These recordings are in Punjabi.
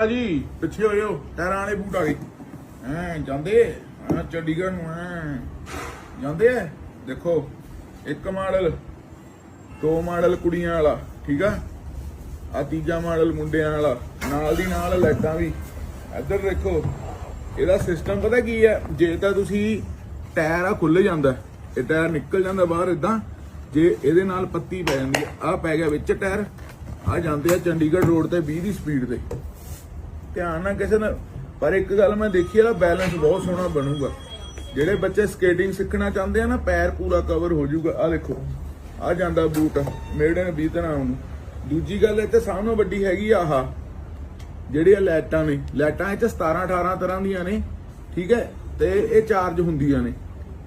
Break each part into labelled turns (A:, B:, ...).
A: ਆ ਜੀ, ਪਿੱਛੇ ਹੋ ਜਾਓ, ਟਾਇਰਾਂ ਵਾਲੇ ਬੂਟ ਆ ਗਏ। ਐ ਜਾਂਦੇ ਆ ਚੰਡੀਗੜ੍ਹ ਨੂੰ, ਐ। ਜਾਂਦੇ ਆ? ਦੇਖੋ, ਇੱਕ ਮਾਡਲ, ਦੋ ਮਾਡਲ ਕੁੜੀਆਂ ਵਾਲਾ, ਠੀਕ ਆ? ਆ ਤੀਜਾ ਮਾਡਲ ਮੁੰਡਿਆਂ ਵਾਲਾ, ਨਾਲ ਦੀ ਨਾਲ ਲਾਈਟਾਂ ਵੀ। ਇੱਧਰ ਦੇਖੋ, ਇਹਦਾ ਸਿਸਟਮ ਪਤਾ ਕੀ ਹੈ ਜੇ ਤਾਂ ਤੁਸੀਂ ਟਾਇਰ ਆ ਖੁੱਲ ਜਾਂਦਾ, ਇਹ ਟਾਇਰ ਨਿਕਲ ਜਾਂਦਾ ਬਾਹਰ ਇਦਾਂ ਜੇ ਇਹਦੇ ਨਾਲ ਪੱਤੀ ਪੈ ਜਾਂਦੀ ਆ ਪੈ ਗਿਆ ਵਿੱਚ ਟਾਇਰ ਆ ਜਾਂਦੇ ਆ ਚੰਡੀਗੜ੍ਹ ਰੋਡ ਤੇ 20 ਦੀ ਸਪੀਡ ਤੇ। ਧਿਆਨ ਨਾਲ ਕਿਸੇ ਨਾਲ ਪਰ ਇੱਕ ਗੱਲ ਮੈਂ ਦੇਖੀ ਇਹਦਾ ਬੈਲੈਂਸ ਬਹੁਤ ਸੋਹਣਾ ਬਣੂਗਾ। ਜਿਹੜੇ ਬੱਚੇ ਸਕੇਟਿੰਗ ਸਿੱਖਣਾ ਚਾਹੁੰਦੇ ਆ ਨਾ, ਪੈਰ ਪੂਰਾ ਕਵਰ ਹੋ ਜਾਊਗਾ। ਆ ਦੇਖੋ ਆ ਜਾਂਦਾ ਬੂਟ ਮੇਡ ਇਨ 20 ਤਰ੍ਹਾਂ ਦੂਜੀ ਗੱਲ ਇਹ ਤੇ ਸਭ ਤੋਂ ਵੱਡੀ ਹੈਗੀ ਆ ਆਹ। ਜਿਹੜੀਆਂ ਲਾਈਟਾਂ ਨੇ, ਲਾਈਟਾਂ ਇੱਥੇ ਚ 17 18 ਤਰ੍ਹਾਂ ਦੀਆਂ ਨੇ, ਠੀਕ ਹੈ? ਤੇ ਇਹ ਚਾਰਜ ਹੁੰਦੀਆਂ ਨੇ।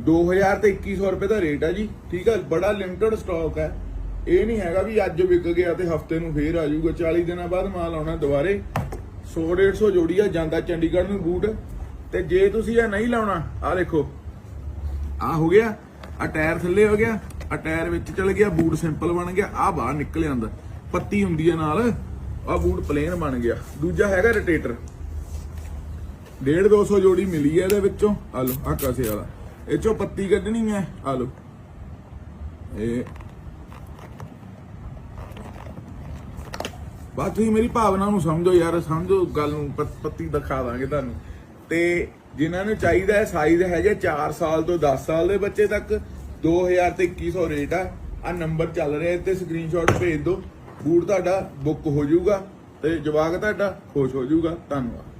A: 2000 ਤੇ 2100 ਰੁਪਏ ਦਾ ਰੇਟ ਆ ਜੀ, ਠੀਕ ਹੈ ਬੜਾ ਲਿਮਟਿਡ ਸਟਾਕ ਹੈ ਇਹ ਨਹੀਂ ਹੈਗਾ ਵੀ ਅੱਜ ਵਿਕ ਗਿਆ ਤੇ ਹਫ਼ਤੇ ਨੂੰ ਫੇਰ ਆ ਜਾਊਗਾ। 40 ਦਿਨਾਂ ਬਾਅਦ ਮਾਲ ਆਉਣਾ ਦੁਬਾਰੇ। 100 150 ਜੋੜੀ ਆ, ਜਾਂਦਾ ਚੰਡੀਗੜ੍ਹ ਨੂੰ ਬੂਟ। ਤੇ ਜੇ ਤੁਸੀਂ ਇਹ ਨਹੀਂ ਲਾਉਣਾ ਆ ਦੇਖੋ। ਆ ਹੋ ਗਿਆ ਆ ਟਾਇਰ ਥੱਲੇ ਹੋ ਗਿਆ ਆ ਟਾਇਰ ਵਿੱਚ ਚਲ ਗਿਆ, ਬੂਟ ਸਿੰਪਲ ਬਣ ਗਿਆ ਆ ਬਾਹਰ ਨਿਕਲ ਜਾਂਦਾ ਪੱਤੀ ਹੁੰਦੀ ਹੈ ਨਾਲ ਆ ਬੂਟ ਪਲੇਨ ਬਣ ਗਿਆ। ਦੂਜਾ ਹੈਗਾ ਰੋਟੇਟਰ 1.5 200 ਜੋੜੀ ਮਿਲੀ ਹੈ ਇਹਦੇ ਵਿੱਚੋਂ। ਆ ਲਓ ਆ ਕਾਸੇ ਵਾਲਾ। ਇਹ ਚੋਂ ਪੱਤੀ ਕੱਢਣੀ ਹੈ ਆ ਲਓ। ਇਹ ਬਾਤ ਤੁਸੀਂ ਮੇਰੀ ਭਾਵਨਾ ਨੂੰ ਸਮਝੋ ਯਾਰ, ਸਮਝੋ ਗੱਲ ਨੂੰ ਪੱਤੀ ਦਿਖਾ ਦਾਂਗੇ ਤੁਹਾਨੂੰ। ਤੇ ਜਿਨ੍ਹਾਂ ਨੂੰ ਚਾਹੀਦਾ ਹੈ ਸਾਈਜ਼ ਹੈਗੇ 4 ਸਾਲ ਤੋਂ 10 ਸਾਲ ਦੇ ਬੱਚੇ ਤੱਕ 2000 ਤੇ 2100 ਰੇਟ ਆ। ਆ ਨੰਬਰ ਚੱਲ ਰਿਹਾ ਤੇ ਸਕਰੀਨਸ਼ਾਟ ਭੇਜ ਦਿਓ। ਬੂਟ ਤੁਹਾਡਾ ਬੁੱਕ ਹੋ ਜਾਊਗਾ ਤੇ ਜਵਾਕ ਤੁਹਾਡਾ ਖੁਸ਼ ਹੋ ਜਾਊਗਾ। ਧੰਨਵਾਦ।